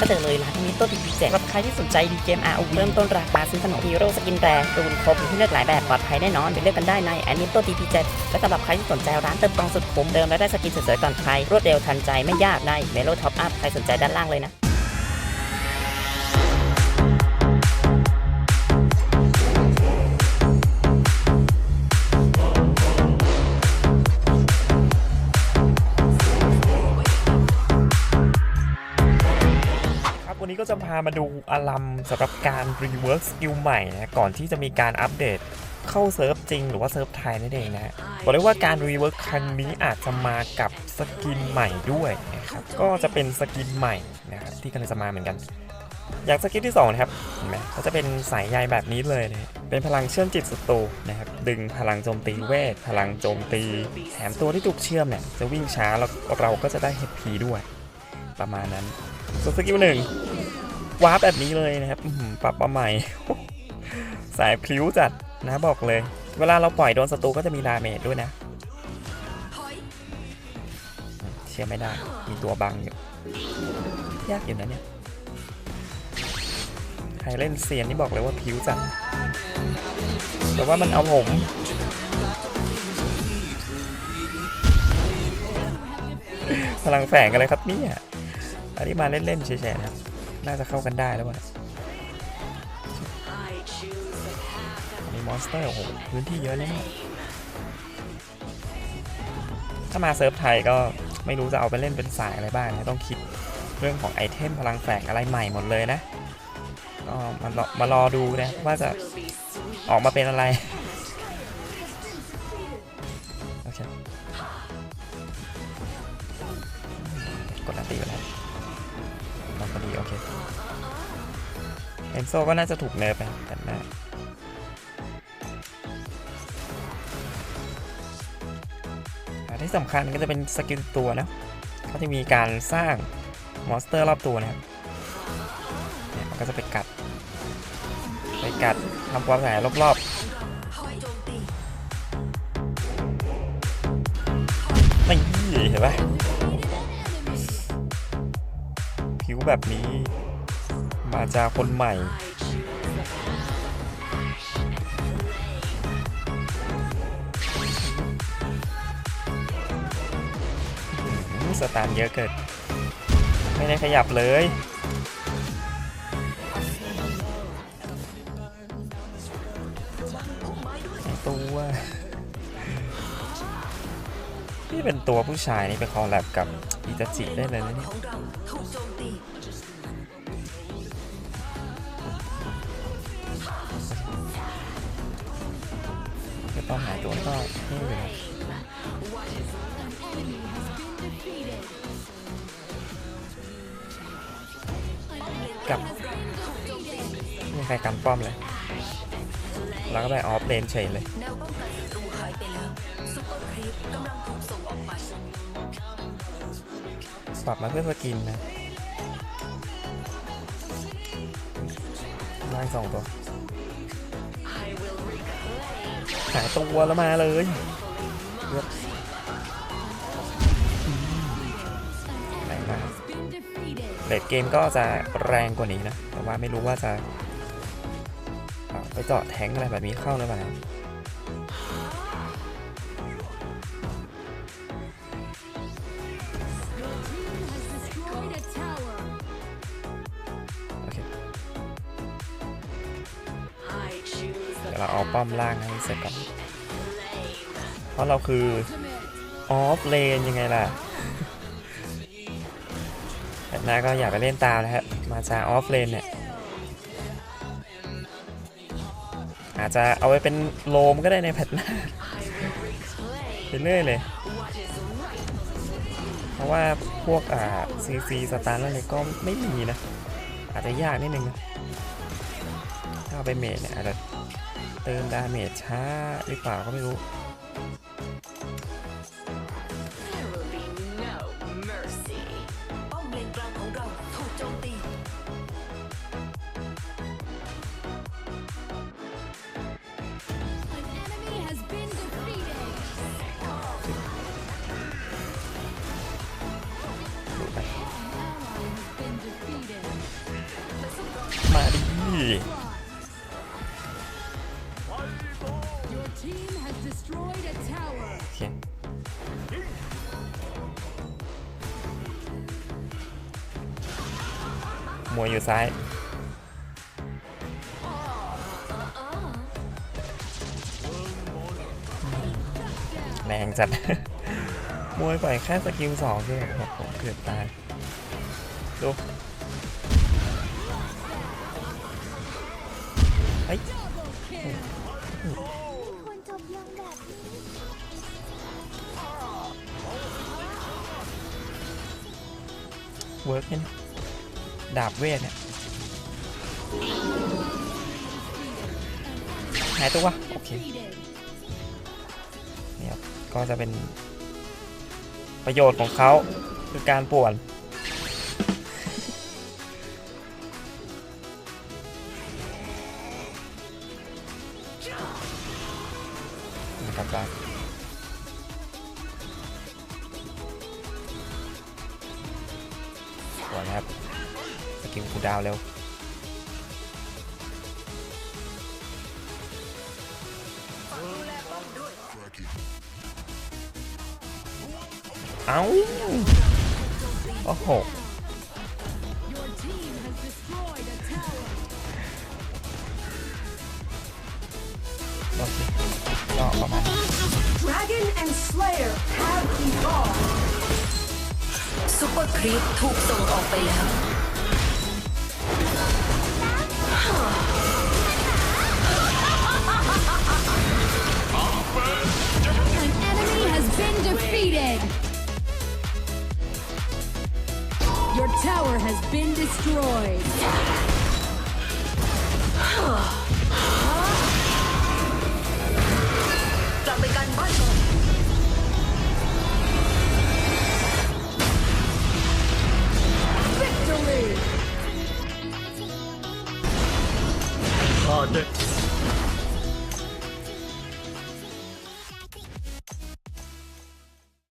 ก็เจอเลยร้านมิโต้ดีพีเจ็สำหรับใครที่สนใจดีเกม ROV เริ่มต้นราคาซื้อขนมฮีโร่สกินแรตูนครบที่เลือกหลายแบบปลอดภัยแน่นอนไปเลือกกันได้ในแอนิโต้ดีพีเจ็และสำหรับใครที่สนใจร้านเติมกองสุดคุ้มเดิมและได้สกินสวยๆก่อนใครรวดเร็วทันใจไม่ยากในเมโลท็อปอัพใครสนใจด้านล่างเลยนะ ก็จะพามาดูอลัมสำหรับการรีเวิร์สสกิลใหม่นะก่อนที่จะมีการอัปเดตเข้าเซิร์ฟจริงหรือว่าเซิร์ฟไทยนั่นเองนะบอกเลยว่าการรีเวิร์สครั้งนี้อาจจะมากับสกินใหม่ด้วยนะครับก็จะเป็นสกินใหม่นะครับที่กำลังจะมาเหมือนกัน อย่างสกิลที่2นะครับเห็นไหมก็จะเป็นสายใยแบบนี้เลยนะเป็นพลังเชื่อมจิตศัตรูนะครับดึงพลังโจมตีเวท พลังโจมตีแถมตัวที่ถูกเชื่อมเนี่ยจะวิ่งช้าแล้วเราก็จะได้ HP ด้วย ประมาณนั้นส่วนสกิลหนึ่ง วาร์ปแบบนี้เลยนะครับปรับมาใหม่ สายพลิ้วจัดนะบอกเลย เวลาเราปล่อยโดนศัตรูก็จะมีดาเมจด้วยนะ เชื่อไม่ได้ มีตัวบังอยู่ ยากอยู่นะเนี่ย ใครเล่นเซียนนี่บอกเลยว่าพิ้วจัด แต่ว่ามันเอาผมพลังแฝงกันเลยครับเนี่ยอันนี้มาเล่นๆเฉยๆนะครับ น่าจะเข้ากันได้แล้ววะอันนี้มอนสเตอร์โอ้โหพื้นที่เยอะแน่ถ้ามาเซิร์ฟไทยก็ไม่รู้จะเอาไปเล่นเป็นสายอะไรบ้างนะต้องคิดเรื่องของไอเทมพลังแฝงอะไรใหม่หมดเลยนะก็มามารอดูนะว่าจะออกมาเป็นอะไร อนโซก็น่าจะถูกเนิร์ฟไปแต่หน้าอ่าที่สำคัญก็จะเป็นสกิลตัวนะเขาจะมีการสร้างมอนสเตอร์รอบตัวนะครับเนี่ยมันก็จะไปกัด ไปกัดทำความเสียหายรอบๆไม่เห็นปะผิวแบบนี้ มาจากคนใหม่สตาร์เยอะเกินไม่ได้ขยับเลยตัวนี่เป็นตัวผู้ชายนี่ไปคอลแลบกับอิตาจิได้เลยนะเนี่ย จะต้อหายตัวก็เท่อยู่นะกับไม่ใครกันป้อมเลย แล้วก็ไปออฟเลนเฉยเลยปรับมาเพื่อสกินนะล่างสองตัว หาตัวแล้วมาเลยเลือกอืมแรงมากเลดเกมก็จะแรงกว่านี้นะ แต่ว่าไม่รู้ว่าจะ ไปเจาะแทงอะไรแบบนี้เข้าหรือเปล่า เราเอาป้อมล่างให้เสร็จก่อน เพราะเราคือออฟเลนยังไงล่ะแบบหน้าก็อย่าไปเล่นตามนะครับ มาจากออฟเลนเนี่ย อาจจะเอาไว้เป็นโลมก็ได้ในแพทหน้าไปเรื่อยเลย เพราะว่าพวกอ่าซีซีสตาร์แล้วเนี่ยก็ไม่มีนะ อาจจะยากนิดนึงนะถ้าเอาไปเมจเนี่ยอาจจะ เติมดาเมจช้าหรือเปล่าก็ไม่รู้ มางของเราถูกโจมตีดู มวยอยู่ซ้ายแรงจัด มวยปล่อยแค่สกิลสองด้วยโอ้โหเกือบตายดูเฮ้เวิร์กเนี่ย ดาบเวทเนี่ยหายตัวโอเคเนี่ยครับก็จะเป็นประโยชน์ของเขาคือการป่วนนะครับได้สวยนะครับ สกิลคูลดาวน์เร็วเอ้าโอ้โห Your team has destroyed a tower. โอเคก็ประมาณนี้ Dragon and Slayer have evolved ซุปเปอร์ครีปถูกส่งออกไปแล้ว Undefeated. Your tower has been destroyed! Huh? Huh?